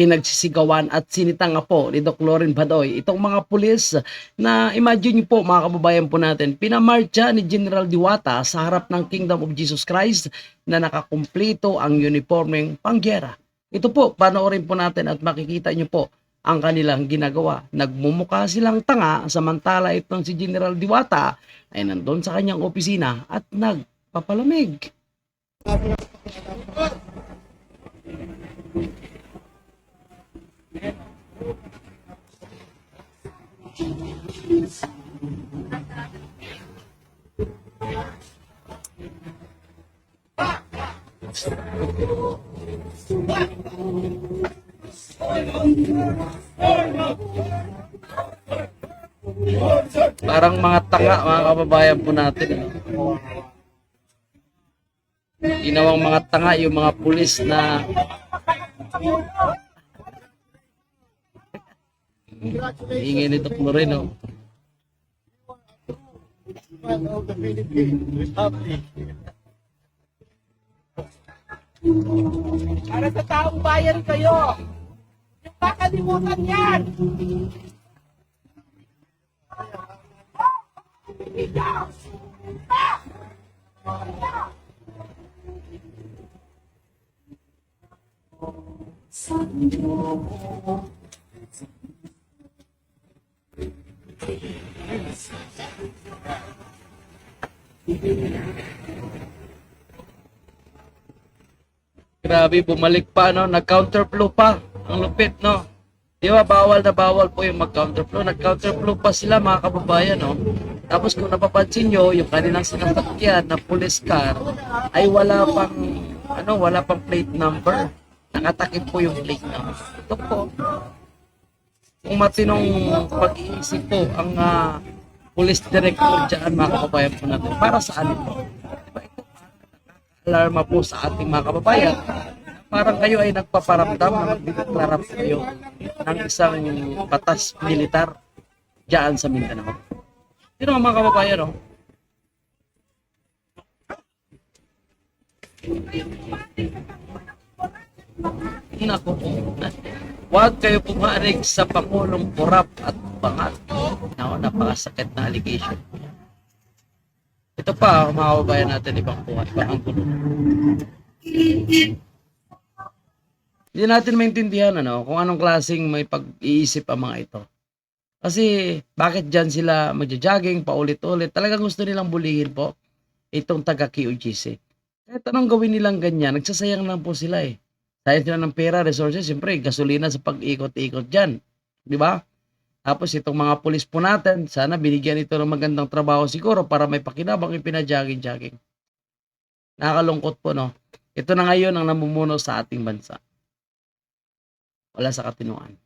pinagsisigawan at sinita nga po ni Doc Loren Badoy itong mga pulis na imagine niyo po mga kababayan po natin pinamarcha ni General Diwata sa harap ng Kingdom of Jesus Christ na nakakumpleto ang uniformeng pangyera. Ito po, panoorin po natin at makikita niyo po ang kanilang ginagawa. Nagmumukha silang tanga samantala itong si General Diwata ay nandun sa kanyang opisina at nagpapalamig. Parang mga tanga, mga kababayan po natin. Ano? Ginawang mga tanga yung mga pulis na Ingay nito po rin, oh. one of the Philippine Republic. Para sa taong bayan kayo. Yung kakalimutan yan. Grabe, bumalik pa, no? Nag-counterflow pa. Ang lupit, no? Di ba, bawal na bawal po yung mag-counterflow. Nag-counterflow pa sila, mga kababayan, no? Tapos kung napapansin nyo, yung kanilang sinasakyan na police car ay wala pang, ano, wala pang plate number. Nakatakip po yung plate number. Ito po. Kung matinong pag-iisip po ang ah, police director dyan, mga kababayan po natin, para saan? Diba, ito alarma po sa ating mga kababayan. Parang kayo ay nagpaparamdam na magdideklara po kayo ng isang batas militar dyan sa Mindanao. Sino mga kababayan, no? Nako po. Huwag kayo pumarig sa Pangulong Kurap at Bangat. Nako, napakasakit na allegation. Ito pa, mga kababayan natin, ibang buhay, ibang ang gulo. Hindi natin maintindihan ano, kung anong klaseng may pag-iisip ang mga ito. Kasi bakit dyan sila magja-jogging paulit-ulit? Talagang gusto nilang bulihin po itong taga QGC. Kahit anong gawin nilang ganyan, nagsasayang lang po sila eh. Sayang sila ng pera, resources, siyempre, gasolina sa pag-ikot-ikot dyan. Di ba? Tapos itong mga pulis po natin, sana binigyan ito ng magandang trabaho siguro para may pakinabang yung pinajaging-jaging. Nakakalungkot po, no? Ito na ngayon ang namumuno sa ating bansa. Wala sa katinuan.